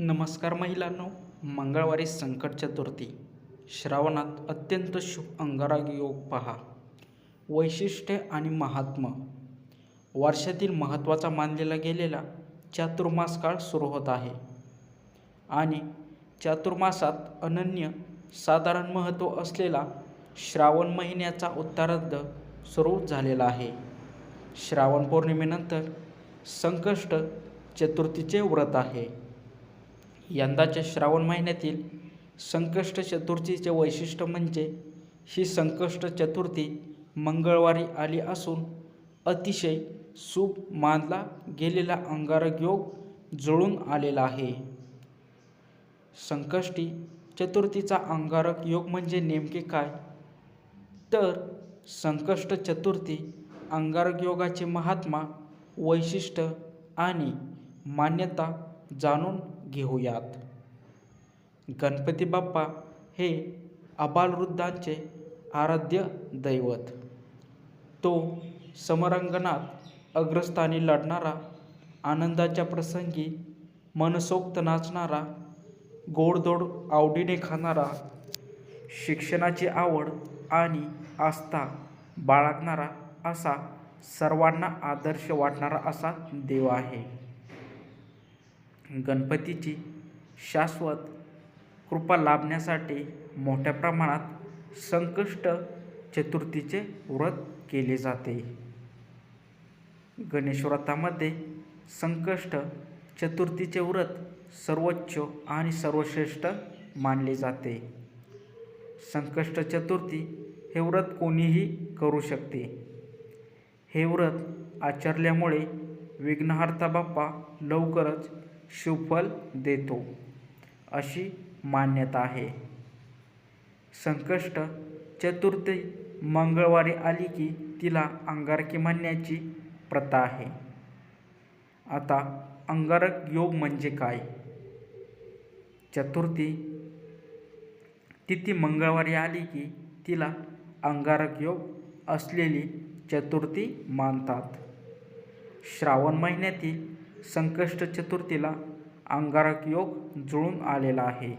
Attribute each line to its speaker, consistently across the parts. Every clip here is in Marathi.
Speaker 1: नमस्कार महिलांनो मंगळवारी संकट चतुर्थी श्रावणात अत्यंत शुभ अंगारक योग पहा. वैशिष्ट्य आणि महात्म. वर्षातील महत्त्वाचा मानलेला गेलेला चातुर्मास काळ सुरू होत आहे. आणि चातुर्मासात अनन्य साधारण महत्त्व असलेला श्रावण महिन्याचा उत्तरार्ध सुरू झालेला आहे. श्रावण पौर्णिमेनंतर संकष्ट चतुर्थीचे व्रत आहे. यंदाच्या श्रावण महिन्यातील संकष्ट चतुर्थीचे वैशिष्ट्य म्हणजे ही संकष्ट चतुर्थी मंगळवारी आली असून अतिशय शुभ मानला गेलेला अंगारक योग जुळून आलेला आहे. संकष्टी चतुर्थीचा अंगारक योग म्हणजे नेमके काय? तर संकष्ट चतुर्थी अंगारक योगाचे महात्मा वैशिष्ट्य आणि मान्यता जाणून घेऊयात. गणपती बाप्पा हे अबालवृद्धांचे आराध्य दैवत. तो समरंगणात अग्रस्थानी लढणारा आनंदाच्या प्रसंगी मनसोक्त नाचणारा गोडधोड आवडीने खाणारा शिक्षणाची आवड आणि आस्था बाळगणारा असा सर्वांना आदर्श वाटणारा असा देव आहे. गणपतीची शाश्वत कृपा लाभण्यासाठी मोठ्या प्रमाणात संकष्ट चतुर्थीचे व्रत केले जाते. गणेश व्रतामध्ये संकष्ट चतुर्थीचे व्रत सर्वोच्च आणि सर्वश्रेष्ठ मानले जाते. संकष्ट चतुर्थी हे व्रत कोणीही करू शकते. हे व्रत आचरल्यामुळे विघ्नहर्ता बाप्पा लवकरच सुफल देतो अशी मान्यता आहे. संकष्ट चतुर्थी मंगळवारी आली की तिला अंगारकी म्हणण्याची प्रथा आहे. आता अंगारक योग म्हणजे काय? चतुर्थी तिथी मंगळवारी आली की तिला अंगारक योग असलेली चतुर्थी मानतात. श्रावण महिन्यातील संकष्ट चतुर्थीला अंगारक योग जुळून आलेला आहे.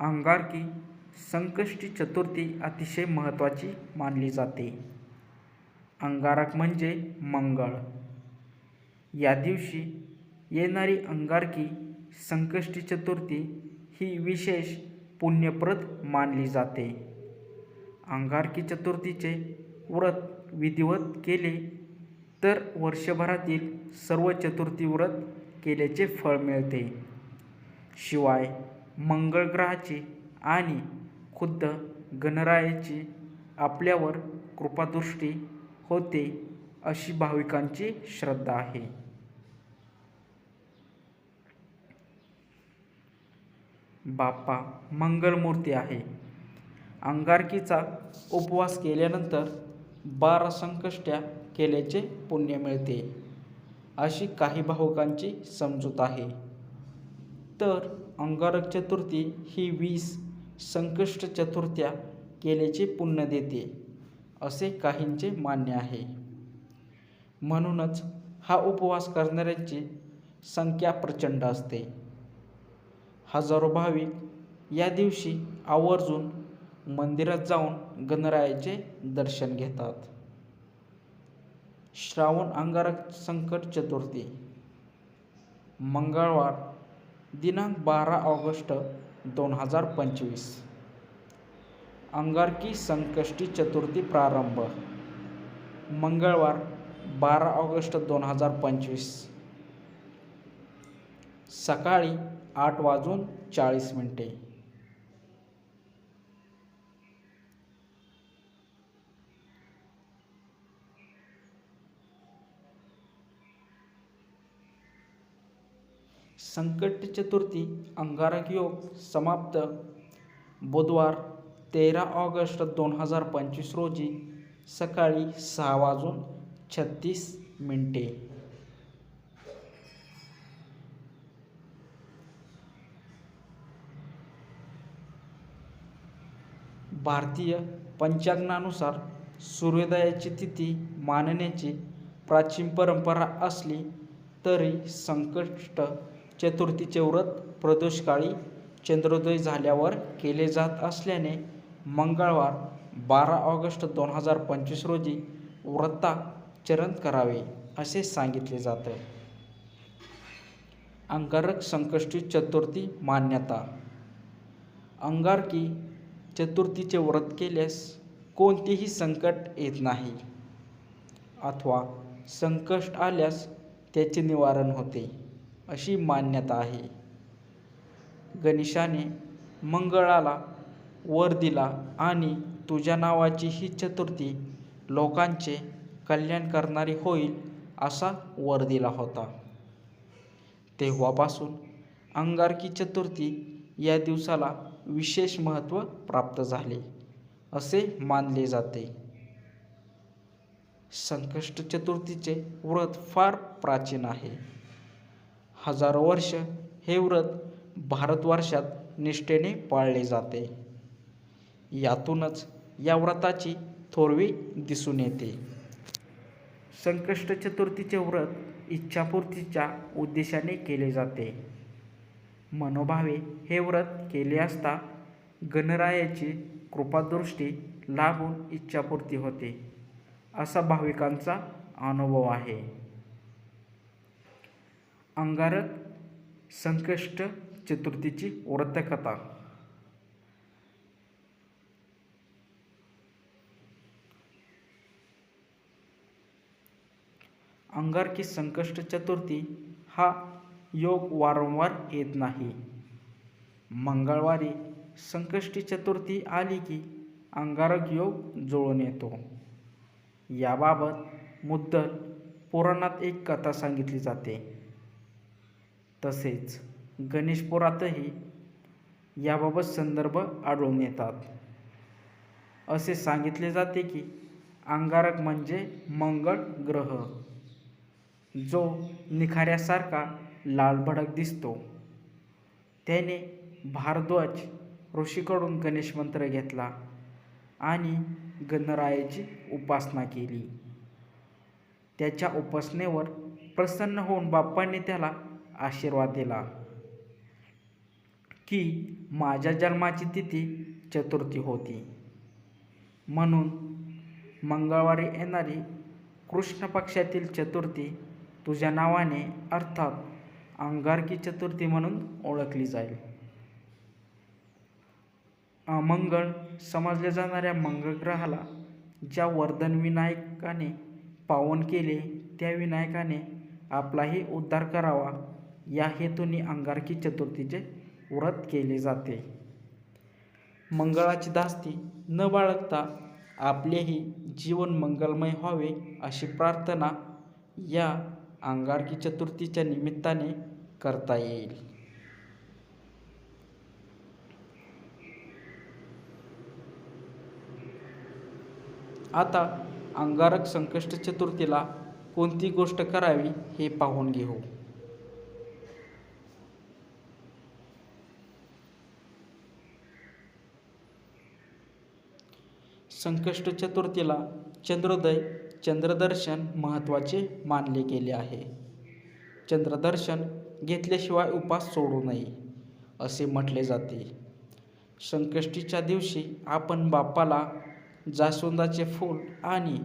Speaker 1: अंगारकी संकष्टी चतुर्थी अतिशय महत्त्वाची मानली जाते. अंगारक म्हणजे मंगळ. या दिवशी येणारी अंगारकी संकष्टी चतुर्थी ही विशेष पुण्यप्रद मानली जाते. अंगारकी चतुर्थीचे व्रत विधिवत केले तर वर्षभरातील सर्व चतुर्थी व्रत केल्याचे फळ मिळते. शिवाय मंगळ ग्रहाची आणि खुद्द गणरायाची आपल्यावर कृपादृष्टी होते अशी भाविकांची श्रद्धा आहे. बाप्पा मंगलमूर्ती आहे. अंगारकीचा उपवास केल्यानंतर बारा संकष्ट्या केल्याचे पुण्य मिळते. अशी काही भावकांची समजूत आहे. तर अंगारक चतुर्थी ही वीस संकष्ट चतुर्थ्या केल्याचे पुण्य देते असे काहींचे मान्य आहे. म्हणूनच हा उपवास करणाऱ्यांची संख्या प्रचंड असते. हजारो भाविक या दिवशी आवर्जून मंदिरात जाऊन गणरायाचे दर्शन घेतात. श्रावण अंगारक संकट चतुर्थी मंगळवार दिनांक बारा ऑगस्ट दोन हजार पंचवीस. अंगारकी संकष्टी चतुर्थी प्रारंभ मंगळवार बारा ऑगस्ट दोन हजार पंचवीस. सकाळी आठ वाजून चाळीस मिनटे. संकट चतुर्थी अंगारक योग समाप्त. बुधवार तेरा ऑगस्ट दोन हजार पंचवीस रोजी सकाळी सहा वाजून छत्तीस मिनटे. भारतीय पंचांगानुसार सूर्योदयाची तिथी मानण्याची प्राचीन परंपरा असली तरी संकष्ट चतुर्थीचे व्रत प्रदोषकाळी चंद्रोदय झाल्यावर केले जात असल्याने मंगळवार बारा ऑगस्ट दोन हजार पंचवीस रोजी व्रताचरण करावे असे सांगितले जातं. अंगारक संकष्टी चतुर्थी मान्यता. अंगारकी चतुर्थीचे व्रत केल्यास कोणतेही संकट येत नाही. अथवा संकट आल्यास त्याचे निवारण होते. अशी मान्यता आहे. गणेशाने मंगळाला वर दिला आणि तुझ्या नावाची ही चतुर्थी लोकांचे कल्याण करणारी होईल असा वर दिला होता. तेव्हापासून अंगारकी चतुर्थी या दिवसाला विशेष महत्त्व प्राप्त झाले असे मानले जाते. संकष्ट चतुर्थीचे व्रत फार प्राचीन आहे. हजारो वर्ष हे व्रत भारतवर्षात निष्ठेने पाळले जाते. यातूनच या व्रताची थोरवी दिसून येते. संकष्ट चतुर्थीचे व्रत इच्छापूर्तीच्या उद्देशाने केले जाते. मनोभावे हे व्रत केले असता गणरायाची कृपादृष्टी लाभून इच्छापूर्ती होते. असा भाविकांचा अनुभव आहे. अंगारक संकष्ट चतुर्थीची व्रतकथा अंगारकी संकष्ट चतुर्थी हा योग वारंवार येत नाही. मंगळवारी संकष्टी चतुर्थी आली की अंगारक योग जुळून येतो. याबाबत मुद्दल पुराणात एक कथा सांगितली जाते. तसेच गणेशपुरातही याबाबत संदर्भ आढळून येतात. असे सांगितले जाते की अंगारक म्हणजे मंगळ ग्रह जो निखाऱ्यासारखा लालभडक दिसतो. त्याने भारद्वाज ऋषीकडून गणेश मंत्र घेतला आणि गणरायाची उपासना केली. त्याच्या उपासनेवर प्रसन्न होऊन बाप्पांनी त्याला आशीर्वाद दिला. की माझ्या जन्माची तिथी चतुर्थी होती. म्हणून मंगळवारी येणारी कृष्ण पक्षातील चतुर्थी तुझ्या नावाने अर्थात अंगारकी चतुर्थी म्हणून ओळखली जाईल. अमंगळ समजल्या जाणाऱ्या मंगळ ग्रहाला ज्या वर्धन विनायकाने पावन केले त्या विनायकाने आपलाही उद्धार करावा या हेतूने अंगारकी चतुर्थीचे व्रत केले जाते. मंगळाची धास्ती न बाळगता आपलेही जीवन मंगलमय व्हावे अशी प्रार्थना या अंगारकी चतुर्थीच्या निमित्ताने करता येईल. आता अंगारक संकष्ट चतुर्थीला कोणती गोष्ट करावी हे पाहून घेऊ. संकष्ट चतुर्थीला चंद्रोदय चंद्रदर्शन महत्त्वाचे मानले गेले आहे. चंद्रदर्शन घेतल्याशिवाय उपास सोडू नये असे म्हटले जाते. संकष्टीच्या दिवशी आपण बाप्पाला जास्वंदाचे फूल आणि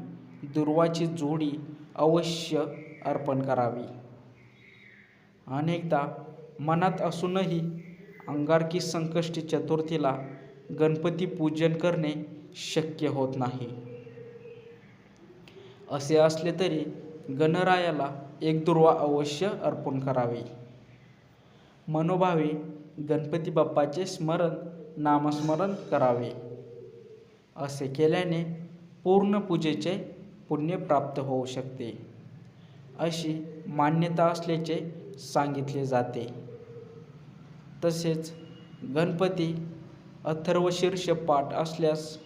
Speaker 1: दुर्वाची जोडी अवश्य अर्पण करावी. अनेकदा मनात असूनही अंगारकी संकष्टी चतुर्थीला गणपती पूजन करणे शक्य होत नाही. असे असले तरी गणरायाला एक दुर्वा अवश्य अर्पण करावे. मनोभावे गणपती बाप्पाचे स्मरण नामस्मरण करावे. असे केल्याने पूर्ण पूजेचे पुण्य प्राप्त होऊ शकते. अशी मान्यता असल्याचे सांगितले जाते. तसेच गणपती अथर्वशीर्ष पाठ असल्यास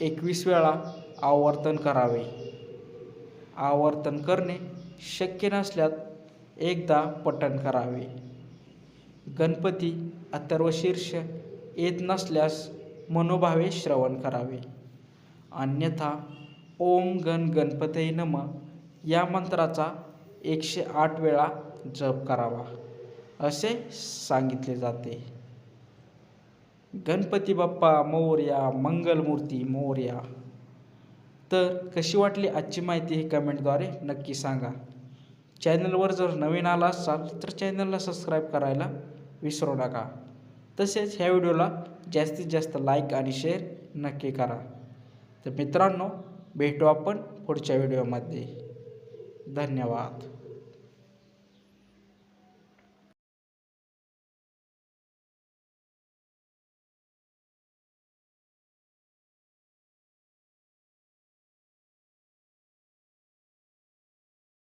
Speaker 1: एकवीस वेळा आवर्तन करावे. आवर्तन करणे शक्य नसल्यास एकदा पठण करावे. गणपती अथर्वशीर्ष येत नसल्यास मनोभावे श्रवण करावे. अन्यथा ओम गण गणपतये नम या मंत्राचा एकशे आठ वेळा जप करावा. असे सांगितले जाते. गणपती बाप्पा मोर्या मंगलमूर्ती मोर्या. तर कशी वाटली आजची माहिती ही कमेंटद्वारे नक्की सांगा. चॅनलवर जर नवीन आला असाल तर चॅनलला सबस्क्राईब करायला विसरू नका. तसेच ह्या व्हिडिओला जास्तीत जास्त लाईक आणि शेअर नक्की करा. तर मित्रांनो भेटू आपण पुढच्या व्हिडिओमध्ये. धन्यवाद.